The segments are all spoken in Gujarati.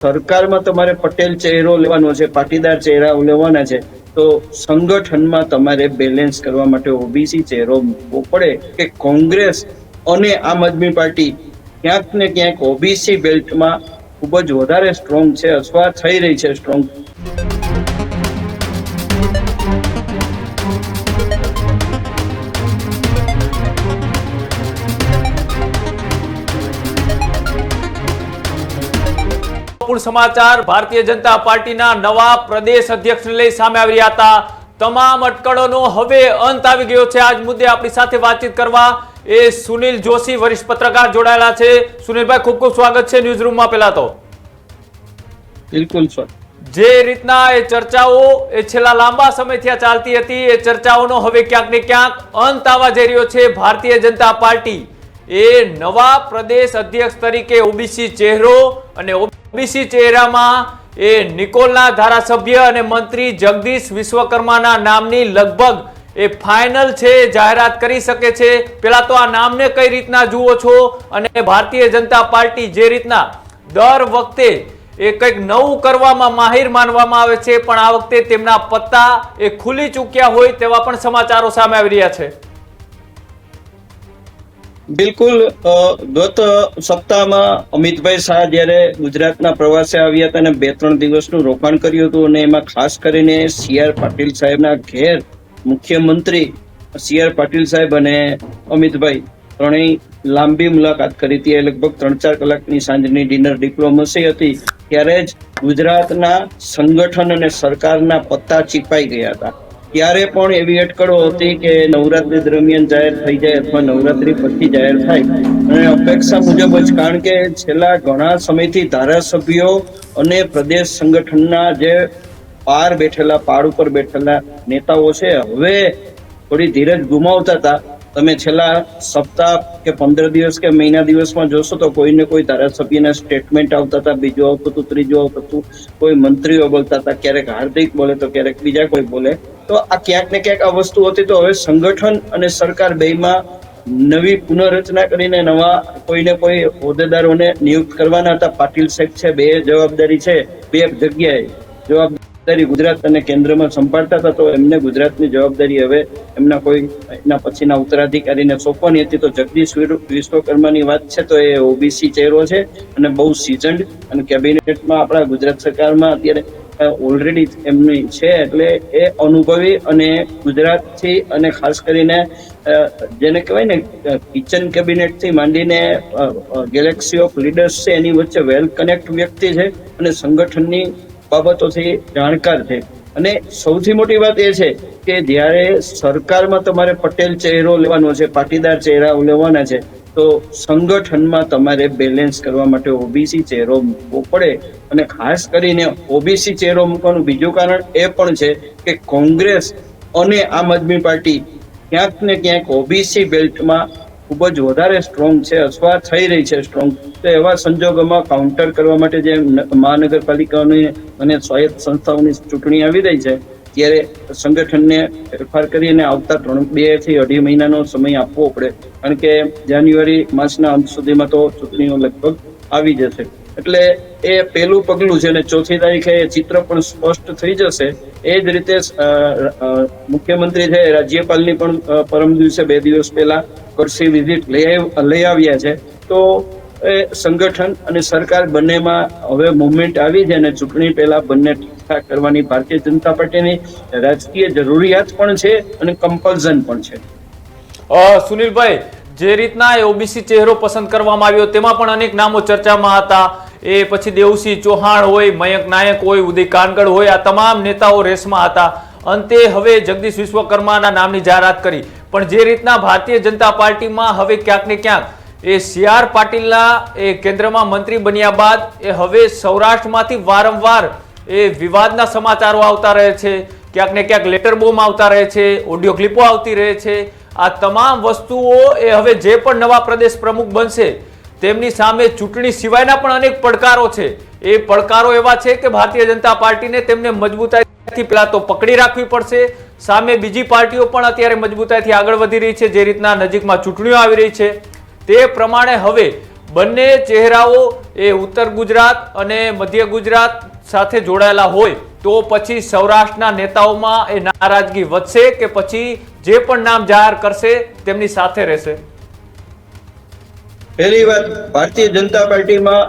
સરકારમાં તમારે પટેલ ચહેરો લેવાનો છે, પાટીદાર ચહેરા લેવાના છે, તો સંગઠનમાં તમારે બેલેન્સ કરવા માટે ઓબીસી ચહેરો મૂકવો પડે કે કોંગ્રેસ અને આમ આદમી પાર્ટી ક્યાંક ને ક્યાંક ઓબીસી બેલ્ટમાં ખૂબ જ વધારે સ્ટ્રોંગ છે, અથવા થઈ રહી છે સ્ટ્રોંગ સમાચાર. ભારતીય જનતા પાર્ટીના નવા પ્રદેશ અધ્યક્ષને લઈ સામે આવી રહ્યા હતા. તમામ અટકળોનો હવે અંત આવી ગયો છે. આજ મુદ્દે આપણી સાથે વાતચીત કરવા એ સુનિલ જોશી વરિષ્ઠ પત્રકાર જોડાયેલા છે. સુનિલભાઈ ખૂબ ખૂબ સ્વાગત છે ન્યૂઝ રૂમમાં પહેલા તો. બિલકુલ સર. જે રીતના એ ચર્ચાઓ એ છેલ્લા લાંબા સમયથી ચાલતી હતી એ ચર્ચાઓનો હવે ક્યાંક ને ક્યાંક અંત આવવા જઈ રહ્યો છે. ભારતીય જનતા પાર્ટી એ નવા પ્રદેશ અધ્યક્ષ તરીકે ઓબીસી ચહેરો અને ઓબીસી ચહેરામાં એ નિકોલના ધારાસભ્ય અને મંત્રી જગદીશ વિશ્વકર્માના નામની લગભગ એ ફાઇનલ છે, જાહેરાત કરી શકે છે. પેલા તો આ નામને કઈ રીતના જુઓ છો અને ભારતીય જનતા પાર્ટી જે રીતના દર વખતે એ કંઈક નવું કરવામાં માહિર માનવામાં આવે છે, પણ આ વખતે તેમના પત્તા એ ખુલી ચૂક્યા હોય તેવા પણ સમાચારો સામે આવી રહ્યા છે. બિલકુલ ગત સપ્તાહમાં અમિતભાઈ શાહ જ્યારે ગુજરાતના પ્રવાસે આવ્યા હતા અને બે ત્રણ દિવસનું રોકાણ કર્યું હતું અને એમાં ખાસ કરીને સી આર પાટીલ સાહેબના ઘેર મુખ્યમંત્રી સી આર પાટીલ સાહેબ અને અમિતભાઈ ત્રણેય લાંબી મુલાકાત કરી હતી. એ લગભગ ત્રણ ચાર કલાકની સાંજની ડિનર ડિપ્લોમસી હતી. ત્યારે જ ગુજરાતના સંગઠન અને સરકારના પત્તા ચીપાઈ ગયા હતા. ત્યારે પણ એવી અટકળો હતી કે નવરાત્રી દરમિયાન જાહેર થઈ જાય અથવા નવરાત્રી પછી જાહેર થાય. અને અપેક્ષા મુજબ જ, કારણ કે છેલ્લા ઘણા સમયથી ધારાસભ્યો અને પ્રદેશ સંગઠનના જે પાર બેઠેલા પાડ ઉપર બેઠેલા નેતાઓ છે, હવે થોડી ધીરજ ગુમાવતા હતા. તમે છેલ્લા સપ્તાહ કે પંદર દિવસ કે મહિના દિવસમાં જોશો તો કોઈને કોઈ ધારાસભ્યના સ્ટેટમેન્ટ આવતા હતા, બીજું આવતું હતું, ત્રીજું આવતું હતું, કોઈ મંત્રીઓ બોલતા હતા, ક્યારેક હાર્દિક બોલે તો ક્યારેક બીજા કોઈ બોલે. તો આ ક્યાંક ને ક્યાંક આ વસ્તુ હતી તો હવે સંગઠન અને સરકાર બેયમાં નવી પુનઃરચના કરીને નવા કોઈને કોઈ હોદ્દેદારોને નિયુક્ત કરવાના હતા. પાટીલ સાહેબ છે, બે જવાબદારી છે, બે જગ્યાએ જવાબદારી ગુજરાત અને કેન્દ્રમાં સંભાળતા હતા, તો એમને ગુજરાતની જવાબદારી હવે એમના કોઈ, એના પછીના ઉત્તરાધિકારીને સોંપવાની હતી. તો જગદીશ વિશ્વકર્માની વાત છે, તો એ ઓબીસી ચહેરો છે અને બહુ સિઝન્ડ અને કેબિનેટમાં આપણા ગુજરાત સરકારમાં અત્યારે ઓલરેડી એમની છે એટલે એ અનુભવી અને ગુજરાતથી અને ખાસ કરીને જેને કહેવાય ને કિચન કેબિનેટથી માંડીને ગેલેક્સી ઓફ લીડર્સ છે, એની વચ્ચે વેલ કનેક્ટ વ્યક્તિ છે અને સંગઠનની બાબતોથી જાણકાર છે. અને સૌથી મોટી વાત એ છે કે જ્યારે સરકારમાં તમારે પટેલ ચહેરો લેવાનો છે, પાટીદાર ચહેરા લેવાના છે, તો સંગઠનમાં તમારે બેલેન્સ કરવા માટે ઓબીસી ચહેરો મૂકવો પડે. અને ખાસ કરીને ઓબીસી ચહેરો મૂકવાનું બીજું કારણ એ પણ છે કે કોંગ્રેસ અને આમ આદમી પાર્ટી ક્યાંક ને ક્યાંક ઓબીસી બેલ્ટમાં ખૂબ જ વધારે સ્ટ્રોંગ છે, અથવા થઈ રહી છે સ્ટ્રોંગ તો એવા સંજોગોમાં કાઉન્ટર કરવા માટે જે મહાનગરપાલિકાઓની અને સ્વાયત્ત સંસ્થાઓની ચૂંટણી આવી રહી છે, ત્યારે સંગઠનને ફેરફાર કરીને આવતા ત્રણ, બેથી અઢી મહિનાનો સમય આપવો પડે. કારણ કે જાન્યુઆરી માસના અંત સુધીમાં તો ચૂંટણીઓ લગભગ આવી જશે. એટલે એ પહેલું પગલું છે અને ચોથી તારીખે એ ચિત્ર પણ સ્પષ્ટ થઈ જશે. એ જ રીતે મુખ્યમંત્રી છે રાજ્યપાલની પણ પરમ દિવસે બે દિવસ પહેલા કરસી વિઝિટ લઈ આવ્યા છે. તો, એ સંગઠન અને સરકાર બંનેમાં હવે મુવમેન્ટ આવી છે અને ચૂંટણી પહેલા બંને ઠીકઠાક કરવાની ભારતીય જનતા પાર્ટીની રાજકીય જરૂરિયાત પણ છે અને કમ્પલ્ઝન પણ છે. સુનિલભાઈ, જે રીતના એ ઓબીસી ચહેરો પસંદ કરવામાં આવ્યો તેમાં પણ અનેક નામો ચર્ચામાં હતા. એ પછી દેવસિંહ ચૌહાણ હોય, મયંક નાયક હોય, ઉદય કાનગડ હોય, આ તમામ નેતાઓ રેસમાં હતા. અંતે હવે જગદીશ વિશ્વકર્માના નામની જાહેરાત કરી. પણ જે રીતના ભારતીય જનતા પાર્ટીમાં હવે ક્યાંક ને ક્યાંક એ સી આર પાટીલના એ કેન્દ્રમાં મંત્રી બન્યા બાદ એ હવે સૌરાષ્ટ્રમાંથી વારંવાર એ વિવાદના સમાચારો આવતા રહે છે, ક્યાંક ને ક્યાંક લેટર બોમ્બ આવતા રહે છે, ઓડિયો ક્લિપો આવતી રહે છે. આ તમામ વસ્તુઓ એ હવે જે પણ નવા પ્રદેશ પ્રમુખ બનશે, તેમની સામે ચૂંટણી સિવાયના પણ અનેક પડકારો છે. એ પડકારો એવા છે કે ભારતીય જનતા પાર્ટીને તેમને મજબૂતાઈથી પેલા તો પકડી રાખવી પડશે સામે બીજી પાર્ટીઓ પણ અત્યારે મજબૂતાઈથી આગળ વધી રહી છે, જે રીતના નજીકમાં ચૂંટણીઓ આવી રહી છે. તે પ્રમાણે હવે બંને ચહેરાઓ એ ઉત્તર ગુજરાત અને મધ્ય ગુજરાત સાથે જોડાયેલા હોય તો પછી સૌરાષ્ટ્રના નેતાઓમાં એ નારાજગી વધશે કે પછી જે પણ નામ જાહેર કરશે તેમની સાથે રહેશે. પહેલી વાત, ભારતીય જનતા પાર્ટીમાં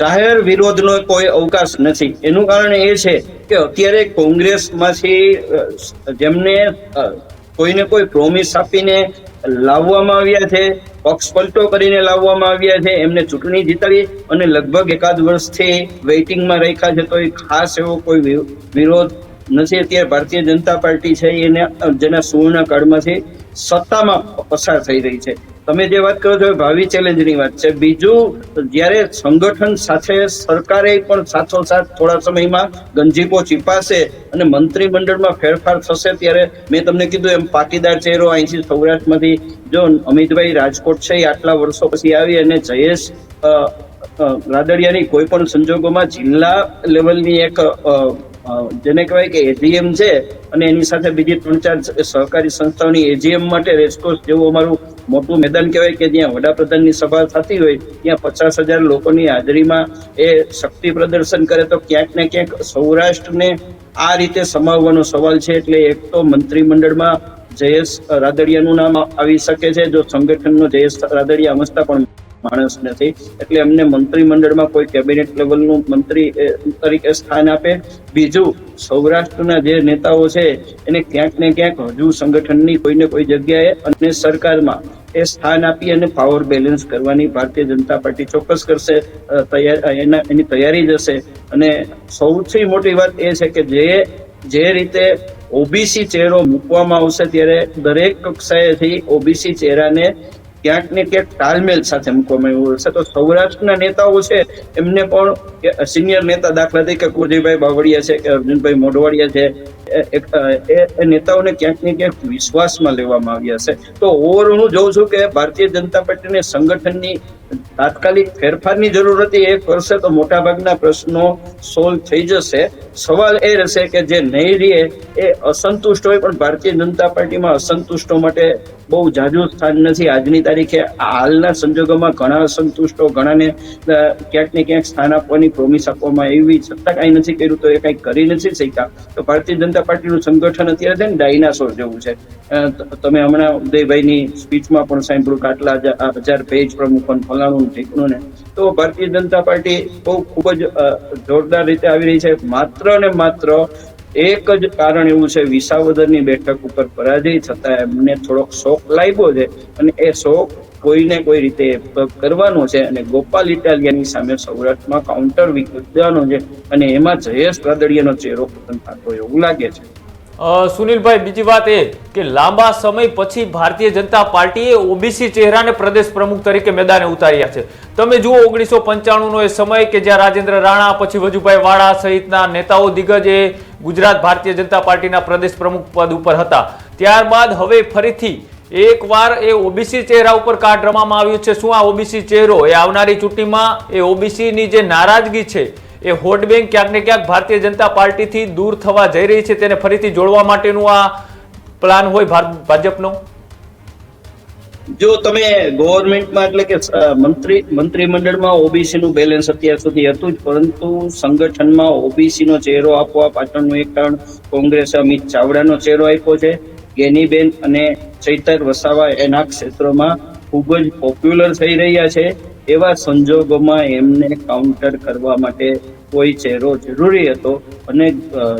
જાહેર વિરોધનો કોઈ અવકાશ નથી. એનું કારણ એ છે કે અત્યારે કોંગ્રેસમાંથી જેમને કોઈને કોઈ પ્રોમિસ આપીને લાવવામાં આવ્યા છે, પક્ષ પલટો કરીને લાવવામાં આવ્યા છે, એમને ચૂંટણી જીતાડી અને લગભગ એકાદ વર્ષથી વેઇટિંગમાં રાખ્યા છે, તો એ ખાસ એવો કોઈ વિરોધ નથી. અત્યારે ભારતીય જનતા પાર્ટી છે, એને, જેના સુવર્ણ કાળમાંથી સત્તામાં પસાર થઈ રહી છે. તમે જે વાત કરો છો એ ભાવિ ચેલેન્જની વાત છે. બીજું, જ્યારે સંગઠન સાથે સરકારે પણ સાથોસાથ થોડા સમયમાં ગંજીપો ચીપાશે અને મંત્રીમંડળમાં ફેરફાર થશે ત્યારે મેં તમને કીધું એમ પાટીદાર ચહેરો અહીંથી સૌરાષ્ટ્રમાંથી, જો અમિતભાઈ રાજકોટ છે એ આટલા વર્ષો પછી આવી અને જયેશ રાદડિયાની કોઈ પણ સંજોગોમાં જિલ્લા લેવલની એક જેને કહેવાય કે એજીએમ છે, અને એની સાથે બીજી ત્રણ ચાર સહકારી સંસ્થાઓની એજીએમ માટે રેસકોર્સ જેવું અમારું મોટું મેદાન કહેવાય કે જ્યાં વડાપ્રધાનની સભા થતી હોય, ત્યાં પચાસ હજાર લોકોની હાજરીમાં એ શક્તિ પ્રદર્શન કરે તો ક્યાંક ને ક્યાંક સૌરાષ્ટ્રને આ રીતે સમાવવાનો સવાલ છે, એટલે એક તો મંત્રીમંડળમાં જયેશ રાદડિયાનું નામ આવી શકે છે, જો સંગઠનનો જયેશ રાદડિયા અમસ્તા પણ માણસ નથી. એટલે એમને મંત્રીમંડળમાં કોઈ કેબિનેટ લેવલનું મંત્રી તરીકે સ્થાન આપે. બીજું, સૌરાષ્ટ્રના જે નેતાઓ છે, એને ક્યાંક ને ક્યાંક હજુ સંગઠનની કોઈને કોઈ જગ્યાએ અને સરકારમાં એ સ્થાન આપી અને પાવર બેલેન્સ કરવાની ભારતીય જનતા પાર્ટી ચોક્કસ કરશે તૈયાર એની તૈયારી જશે. અને સૌથી મોટી વાત એ છે કે જે જે રીતે ઓબીસી ચહેરો મૂકવામાં આવશે ત્યારે દરેક કક્ષાએથી ઓબીસી ચહેરાને ક્યાંક ને ક્યાંક તાલમેલ સાથે મૂકવામાં આવ્યું હશે. તો સૌરાષ્ટ્રના નેતાઓ છે, એમને પણ સિનિયર નેતા દાખલા તરીકે કુરજીભાઈ બાવળિયા છે, કે અર્જુનભાઈ મોઢવાડિયા છે, એ નેતાઓને ક્યાંક ને ક્યાંક વિશ્વાસમાં લેવામાં આવ્યા છે. તો ઓવર હું જોઉં છું કે ભારતીય જનતા પાર્ટીને સંગઠનની તાત્કાલિક ફેરફારની જરૂર હતી, એ કરશે તો મોટાભાગના પ્રશ્નો સોલ્વ થઈ જશે. સવાલ એ રહેશે કે જે નહીં રહે એ અસંતુષ્ટ હોય, પણ ભારતીય જનતા પાર્ટીમાં અસંતુષ્ટો માટે બહુ જાજુ સ્થાન નથી. આજની તારીખે હાલના સંજોગોમાં ઘણા અસંતુષ્ટો, ઘણાને ક્યાંક ને ક્યાંક સ્થાન આપવાની પ્રોમિસ આપવામાં આવી. છતાં કાંઈ નથી કર્યું તો એ કાંઈ કરી નથી શક્યા. તો ભારતીય જનતા પાર્ટીનું સંગઠન અત્યારે છે ને ડાયનાસોર જેવું છે. તમે હમણાં ઉદયભાઈની સ્પીચમાં પણ સાંભળ્યું કે આટલા હજાર પેજ પ્રમુખ અને ફલાણું ને ને તો ભારતીય જનતા પાર્ટી બહુ ખૂબ જ જોરદાર રીતે આવી રહી છે. માત્ર ને માત્ર એક જ કારણ એવું છે, વિસાવદરની બેઠક ઉપર પરાજય થતા એમને થોડોક શોક લાગ્યો છે અને એ શોક કોઈને કોઈ રીતે કરવાનો છે અને ગોપાલ ઇટાલિયાની સામે સૌરાષ્ટ્રમાં કાઉન્ટર વિકવાનો છે અને એમાં જયેશ રાદડિયાનો ચહેરો પસંદ થતો એવું લાગે છે. સુનિલભાઈ, બીજી વાત એ કે લાંબા સમય પછી ભારતીય જનતા પાર્ટીએ ઓબીસી ચહેરાને પ્રદેશ પ્રમુખ તરીકે મેદાને ઉતાર્યા છે. તમે જુઓ ઓગણીસો પંચાણુંનો એ સમય કે જ્યાં રાજેન્દ્ર રાણા, પછી વજુભાઈ વાળા સહિતના નેતાઓ દિગ્ગજ એ ગુજરાત ભારતીય જનતા પાર્ટીના પ્રદેશ પ્રમુખ પદ ઉપર હતા. ત્યારબાદ હવે ફરીથી એકવાર એ ઓબીસી ચહેરા ઉપર કાર્ડ રમવામાં આવ્યું છે. શું આ ઓબીસી ચહેરો એ આવનારી ચૂંટણીમાં એ ઓબીસીની જે નારાજગી છે એ હોટ બેંક ક્યાંક ને ક્યાંક ભારતીય જનતા પાર્ટીથી દૂર થવા જઈ રહી છે. તેને ફરીથી જોડવા માટેનું આ પ્લાન હોય ભાજપનો? જો તમે ગવર્મેન્ટમાં એટલે કે મંત્રી, મંત્રીમંડળમાં ઓબીસી નું બેલેન્સ અત્યાર સુધી હતું જ, પરંતુ સંગઠનમાં ઓબીસી નો ચહેરો આપવા પાછળનું એક કારણ કોંગ્રેસે અમિત ચાવડાનો ચહેરો આપ્યો છે. ગેનીબેન અને ચૈતર વસાવા એના ક્ષેત્રોમાં ખૂબ જ પોપ્યુલર થઈ રહ્યા છે. એવા સંજોગોમાં એમને કાઉન્ટર કરવા માટે કોઈ ચહેરો જરૂરી હતો. અને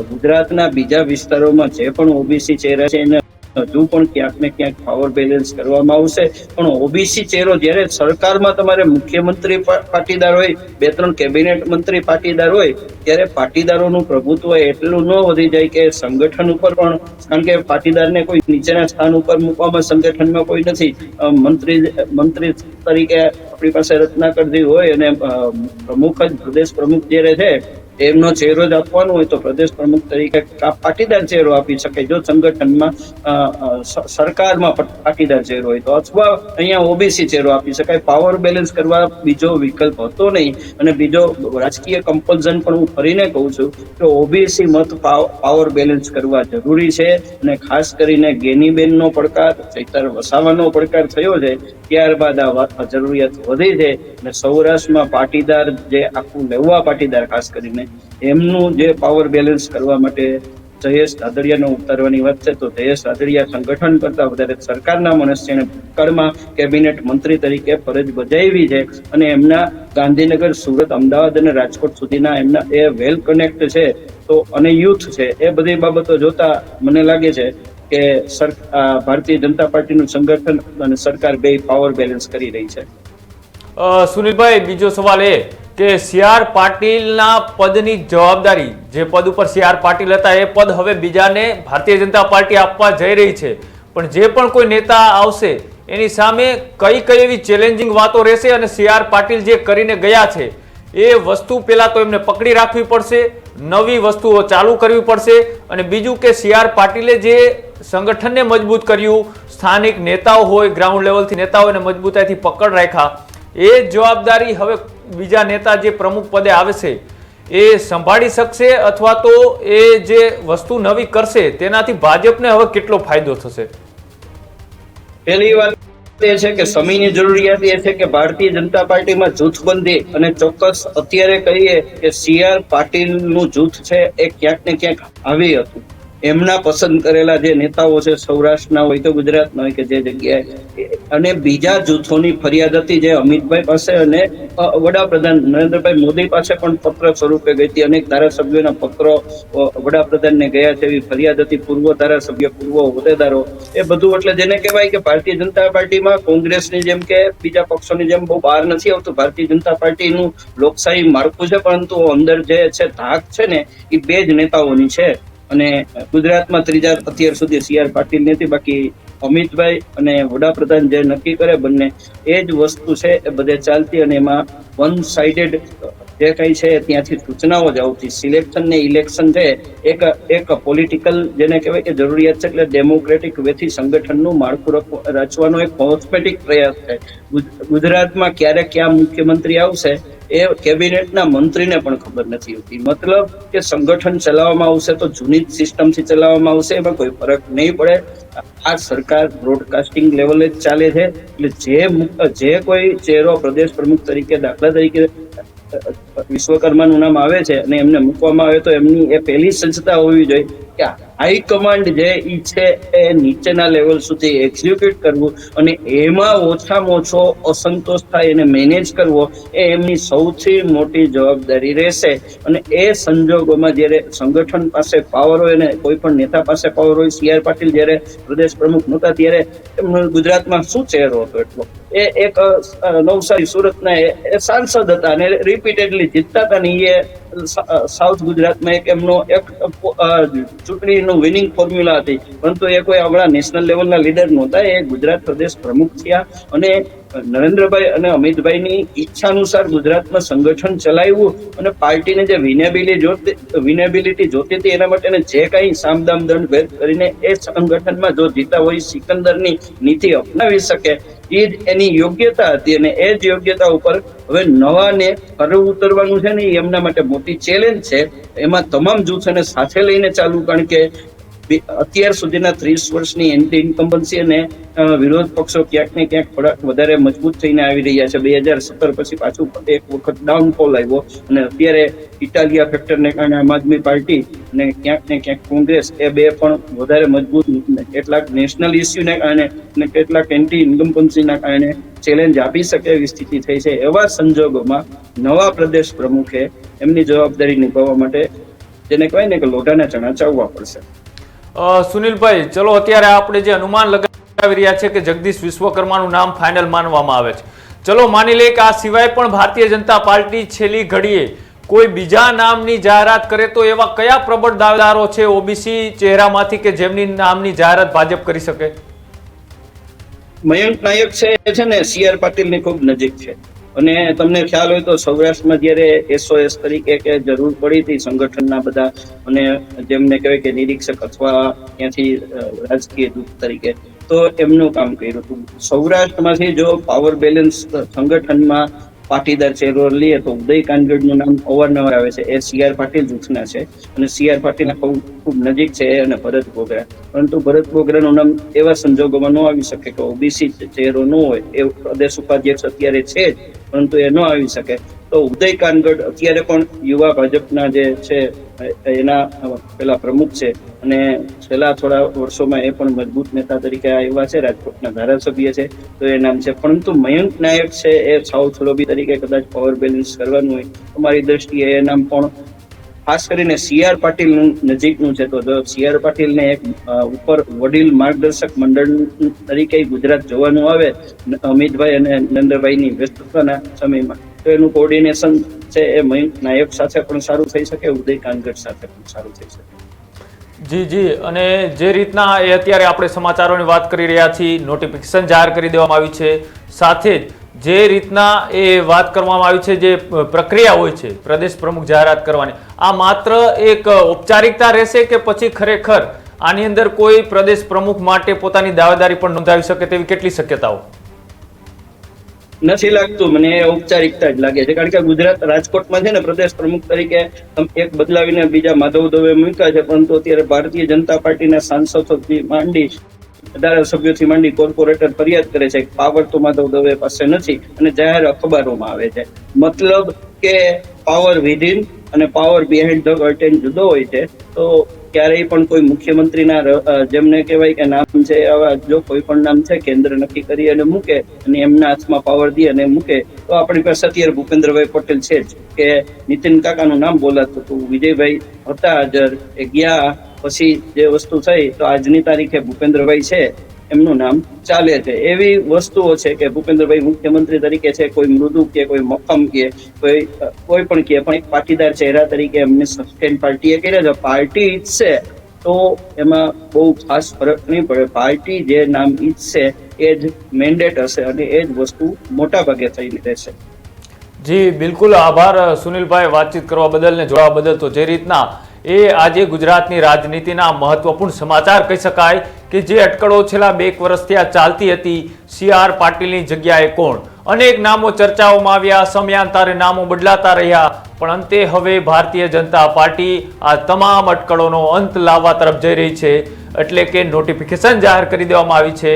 ગુજરાતના બીજા વિસ્તારોમાં જે પણ ઓબીસી ચહેરા છે એને હજુ પણ ક્યાંક ને ક્યાંક પાવર બેલેન્સ કરવામાં આવશે. પણ ઓબીસી ચહેરો જ્યારે સરકારમાં તમારે મુખ્યમંત્રી પાટીદાર હોય બે ત્રણ કેબિનેટ મંત્રી પાટીદાર હોય, ત્યારે પાટીદારોનું પ્રભુત્વ એટલું ન વધી જાય કે સંગઠન ઉપર પણ, કારણ કે પાટીદારને કોઈ નીચેના સ્થાન ઉપર મૂકવામાં સંગઠનમાં કોઈ નથી. મંત્રી મંત્રી તરીકે આપણી પાસે રત્નાકરજી હોય અને પ્રમુખ જ, પ્રદેશ પ્રમુખ જ્યારે છે એમનો ચહેરો જ આપવાનો હોય તો પ્રદેશ પ્રમુખ તરીકે પાટીદાર ચહેરો આપી શકે જો સંગઠનમાં સરકારમાં પાટીદાર ચહેરો હોય તો અથવા અહીંયા ઓબીસી ચહેરો આપી શકાય. પાવર બેલેન્સ કરવા બીજો વિકલ્પ હતો નહીં અને બીજો રાજકીય કમ્પલ્ઝન પણ હું ફરીને કહું છું કે ઓબીસી મત પાવ- પાવર બેલેન્સ કરવા જરૂરી છે અને ખાસ કરીને ગેનીબેનનો પડકાર, ચૈતર વસાવાનો પડકાર થયો છે, ત્યારબાદ આ જરૂરિયાત વધી છે અને સૌરાષ્ટ્રમાં પાટીદાર જે આખું લેવા પાટીદાર, ખાસ કરીને એમનું જે પાવર બેલેન્સ કરવા માટે જયેશ રાદડિયાને ઉતારવાની વાત છે, તો જયેશ રાદડિયા સંગઠન કરતા વધારે સરકારના મનસ્યને ભૂતકાળમાં કેબિનેટ મંત્રી તરીકે ફરજ બજાવી છે અને એમના ગાંધીનગર, સુરત, અમદાવાદ અને રાજકોટ સુધીના એમના એ વેલ કનેક્ટ છે. તો અને યુથ છે, એ બધી બાબતો જોતા મને લાગે છે કે સર ભારતીય જનતા પાર્ટીનું સંગઠન અને સરકાર બે પાવર બેલેન્સ કરી રહી છે. સુનિલભાઈ, બીજો સવાલ એ. કે સી આર પાટીલના પદની જવાબદારી, જે પદ ઉપર સી આર પાટીલ હતા, એ પદ હવે બીજાને ભારતીય જનતા પાર્ટી આપવા જઈ રહી છે. પણ જે પણ કોઈ નેતા આવશે, એની સામે કઈ કઈ એવી ચેલેન્જિંગ વાતો રહેશે અને સી આર પાટીલ જે કરીને ગયા છે, એ વસ્તુ પહેલાં તો એમને પકડી રાખવી પડશે, નવી વસ્તુઓ ચાલુ કરવી પડશે અને બીજું કે સી આર પાટીલે જે સંગઠનને મજબૂત કર્યું, સ્થાનિક નેતાઓ હોય ગ્રાઉન્ડ લેવલથી નેતાઓને મજબૂતાઈથી પકડ રાખ્યા એ જવાબદારી હવે બીજા નેતા જે પ્રમુખ પદે આવે છે, એ સંભાળી શકશે અથવા તો એ જે વસ્તુ નવી કરશે, તેનાથી ભાજપને હવે કેટલો ફાયદો થશે? પહેલી વાત એ છે કે સમયની જરૂરિયાત એ છે કે ભારતીય જનતા પાર્ટીમાં જૂથબંધી અને ચોક્કસ અત્યારે કહીએ કે સી આર પાટીલનું જૂથ છે એ ક્યાંક ને ક્યાંક આવી હતું. એમના પસંદ કરેલા જે નેતાઓ છે, સૌરાષ્ટ્રના હોય તો ગુજરાતના હોય કે જે જગ્યાએ. અને બીજા જૂથોની ફરિયાદ હતી જે અમિતભાઈ પાસે અને વડાપ્રધાન નરેન્દ્રભાઈ મોદી પાસે પણ પત્ર સ્વરૂપે ગઈ હતી. અનેક ધારાસભ્યોના પત્રો વડાપ્રધાનને ગયા છે એવી ફરિયાદ હતી. પૂર્વ ધારાસભ્ય, પૂર્વ હોદ્દેદારો. એ બધું એટલે જેને કહેવાય કે ભારતીય જનતા પાર્ટીમાં કોંગ્રેસની જેમ કે બીજા પક્ષોની જેમ બહુ બહાર નથી આવતું. ભારતીય જનતા પાર્ટીનું લોકશાહી માળખું છે, પરંતુ અંદર જે છે, ધાક છે ને, એ બે જ નેતાઓની છે. અને ગુજરાતમાં ત્રીજા અત્યાર સુધી સી આર પાટીલ નથી, બાકી અમિતભાઈ અને વડાપ્રધાન જે નક્કી કરે બંને, એ જ વસ્તુ છે, એ બધે ચાલતી અને એમાં વન સાઇડેડ જે કઈ છે ત્યાંથી સૂચનાઓ જ આવતી. સિલેક્શન ને ઇલેક્શન છે, એક એક પોલિટિકલ જેને કહેવાય કે જરૂરિયાત છે, એટલે ડેમોક્રેટિક વેથી સંગઠનનું માળખું રચવાનો એક કોસ્મેટિક પ્રયાસ છે. ગુજરાતમાં ક્યારે ક્યાં મુખ્યમંત્રી આવશે એ કેબિનેટના મંત્રીને પણ ખબર નથી હોતી. મતલબ કે સંગઠન ચલાવવામાં આવશે તો જૂની જ સિસ્ટમથી ચલાવવામાં આવશે, એમાં કોઈ ફરક નહીં પડે. આ સરકાર બ્રોડકાસ્ટિંગ લેવલે જ ચાલે છે. એટલે જે જે કોઈ ચહેરો પ્રદેશ પ્રમુખ તરીકે, દાખલા તરીકે વિશ્વકર્માનું નામ આવે છે અને એમને મૂકવામાં આવે તો એમની એ પહેલી સંસ્થા હોવી જોઈએ કે હાઈકમાન્ડ જે ઈ છે એ નીચેના લેવલ સુધી એક્ઝિક્યુટ કરવું અને એમાં ઓછામાં ઓછો અસંતોષ થાય એને મેનેજ કરવો એ એમની સૌથી મોટી જવાબદારી રહેશે. અને એ સંજોગોમાં જ્યારે સંગઠન પાસે પાવર હોય અને કોઈ પણ નેતા પાસે પાવર હોય, સી આર પાટીલ જ્યારે પ્રદેશ પ્રમુખ નહોતા, ત્યારે એમનો ગુજરાતમાં શું ચહેરો હતો એટલો? એ એક નવસારી સુરતના એ સાંસદ હતા અને રિપીટેડલી જીતતા હતા ને એ સાઉથ ગુજરાતમાં એક એમનો એક ચૂંટણીનું વિનિંગ ફોર્મ્યુલા હતી. પરંતુ એ કોઈ આપણા નેશનલ લેવલના લીડર નહોતા, એ ગુજરાત પ્રદેશ પ્રમુખ થયા અને નરેન્દ્રભાઈ અને અમિતભાઈની ઈચ્છાનુસાર ગુજરાતમાં સંગઠન ચલાવ્યું અને પાર્ટીને જે વિનેબિલિટી જોતી વિનેબિલિટી જોતી હતી એના માટે જે કાંઈ સામદામ દંડ ભેદ કરીને એ સંગઠનમાં જો જીતા હોય, સિકંદરની નીતિ અપનાવી શકે એ જ એની યોગ્યતા હતી અને એ જ યોગ્યતા ઉપર હવે નવાને ફરવું ઉતરવાનું છે ને એ એમના માટે મોટી ચેલેન્જ છે. એમાં તમામ જૂથોને સાથે લઈને ચાલુ કારણ કે અત્યાર સુધીના ત્રીસ વર્ષની એન્ટી ઇન્કમ્બન્સી અને વિરોધ પક્ષો ક્યાંક ને ક્યાંક થોડાક વધારે મજબૂત થઈને આવી રહ્યા છે. બે હજાર સત્તર પછી પાછું એક વખત ડાઉનફોલ આવ્યો અને અત્યારે ઇટાલિયા ફેક્ટરને કારણે આમ આદમી પાર્ટી અને ક્યાંક ને ક્યાંક કોંગ્રેસ એ બે પણ વધારે મજબૂત કેટલાક નેશનલ ઇસ્યુને કારણે અને કેટલાક એન્ટી ઇન્કમ્બન્સીના કારણે ચેલેન્જ આપી શકે એવી સ્થિતિ થઈ છે. એવા સંજોગોમાં નવા પ્રદેશ પ્રમુખે એમની જવાબદારી નિભાવવા માટે જેને કહેવાય ને કે લોઢાના ચણા ચાવવા પડશે. સુનિલભાઈ, ચલો અત્યારે આપણે જે અનુમાન લગાવી રહ્યા છે કે જગદીશ વિશ્વકર્માનું નામ ફાઇનલ માનવામાં આવે છે. ચલો માની લઈએ કે આ સિવાય પણ ભારતીય જનતા પાર્ટી છેલ્લી ઘડીએ કોઈ બીજા નામની જાહેરાત કરે તો એવા કયા પ્રબળ દાવેદારો છે ઓબીસી ચહેરામાંથી કે જેમની નામની જાહેરાત ભાજપ કરી શકે? મયંક નાયક છે ને સી આર પાટીલની ખૂબ નજીક છે. અને તમને ખ્યાલ હોય તો સૌરાષ્ટ્રમાં જ્યારે એસઓએસ તરીકે કે જરૂર પડી હતી સંગઠનના બધા અને જેમને કહેવાય કે નિરીક્ષક અથવા ત્યાંથી રાજકીય દૂત તરીકે, તો એમનું કામ કર્યું હતું. સૌરાષ્ટ્રમાંથી જો પાવર બેલેન્સ સંગઠનમાં પાટીદાર ચહેરો લઈએ તો ઉદય કાનગડનું નામ અવારનવાર આવે છે. એ સીઆર પાટીલ જૂથના છે અને સીઆર પાટીલ ખૂબ નજીક છે અને ભરત બોગરા. પરંતુ ભરત બોગરાનું નામ એવા સંજોગોમાં ન આવી શકે કે ઓબીસી ચહેરો ન હોય. એ પ્રદેશ ઉપાધ્યક્ષ અત્યારે છે જ, પરંતુ એ ન આવી શકે. તો ઉદય કાનગડ અત્યારે પણ યુવા ભાજપના જે છે એના પેલા પ્રમુખ છે. અને છેલ્લા થોડા વર્ષોમાં એ પણ મજબૂત નેતા તરીકે આવ્યા છે. રાજકોટના ધારાસભ્ય છે. તો એ નામ છે. પરંતુ મયંક નાયક છે એ સાઉથ લોબી તરીકે કદાચ પાવર બેલેન્સ કરવાનું હોય. અમારી દ્રષ્ટિએ એ નામ પણ ખાસ કરીને સીઆર પાટીલ નજીકનું છે. તો જો સીઆર પાટીલને એક ઉપર વડીલ માર્ગદર્શક મંડળ તરીકે ગુજરાત જોવાનું આવે, અમિતભાઈ અને નંદરભાઈની વ્યસ્તતાના સમયમાં. તો એનું કોર્ડિનેશન છે એ મયંક નાયક સાથે પણ સારું થઈ શકે, ઉદય કાનગઢ સાથે પણ સારું થઈ શકે. જી જી. અને જે રીતના એ અત્યારે આપણે સમાચારોની વાત કરી રહ્યા છીએ નોટિફિકેશન જાહેર કરી દેવામાં આવી છે. સાથે જ જે રીતના એ વાત કરવામાં આવી છે, જે પ્રક્રિયા હોય છે, પ્રદેશ પ્રમુખ જાહેરાત કરવાની, આ માત્ર એક ઔપચારિકતા રહેશે કે પછી ખરેખર આની અંદર કોઈ પ્રદેશ પ્રમુખ માટે પોતાની દાવેદારી પણ નોંધાવી શકે તેવી કેટલી શક્યતાઓ? નથી લાગતું, મને એ ઔપચારિકતા જ લાગે છે. કારણ કે ગુજરાત રાજકોટમાં છે ને, પ્રદેશ પ્રમુખ તરીકે એક બદલાવીને બીજા માધવ દવે મૂક્યા છે, પરંતુ અત્યારે ભારતીય જનતા પાર્ટીના સાંસદોથી માંડી, ધારાસભ્યોથી માંડી કોર્પોરેટર ફરિયાદ કરે છે પાવર તો માધવ દવે પાસે નથી અને જાહેર અખબારોમાં આવે છે. મતલબ કે પાવર વિધિન અને પાવર બિહાઇન્ડ ધ કર્ટેન જુદો હોય છે, તો ક્યારેય પણ કોઈ મુખ્યમંત્રીના જેમને કહેવાય કે નામ છે, આવા જો કોઈ પણ નામ છે, કેન્દ્ર નક્કી કરી અને મૂકે અને એમના હાથમાં પાવર દે અને મૂકે, તો આપણી પાસે અત્યારે ભૂપેન્દ્રભાઈ પટેલ છે જ કે નીતિન કાકાનું નામ બોલાતું હતું, વિજયભાઈ હતા હાજર એ ગયા, પછી જે વસ્તુ થઈ, તો આજની તારીખે ભૂપેન્દ્રભાઈ છે એમનું નામ ચાલે છે. એવી વસ્તુઓ છે કે ભૂપેન્દ્રભાઈ મુખ્યમંત્રી તરીકે છે, કોઈ મૃદુ કે કોઈ મક્કમ કે કોઈ કોઈ પણ કે, પણ એક પાટીદાર ચહેરા તરીકે એમને સસ્ટેન પાર્ટીએ કર્યા છે. પાર્ટી ઈચ્છે તો એમાં બહુ ખાસ ફરક નહીં પડે. પાર્ટી જે નામ ઈચ્છશે એ જ મેન્ડેટ હશે અને એ જ વસ્તુ મોટા ભાગે થઈને રહેશે. જી, બિલકુલ. આભાર સુનિલભાઈ. વાતચીત કરવા બદલ ને જોડવા બદલ તો જે રીતના એ આજે ગુજરાતની રાજનીતિના મહત્વપૂર્ણ સમાચાર કહી શકાય કે જે અટકળો છેલ્લા બે વર્ષથી આ ચાલતી હતી, સી આર પાટીલની જગ્યાએ કોણ? અનેક નામો ચર્ચાઓમાં આવ્યા, સમયાંતરે નામો બદલાતા રહ્યા, પણ અંતે હવે ભારતીય જનતા પાર્ટી આ તમામ અટકળોનો અંત લાવવા તરફ જઈ રહી છે, એટલે કે નોટિફિકેશન જાહેર કરી દેવામાં આવી છે.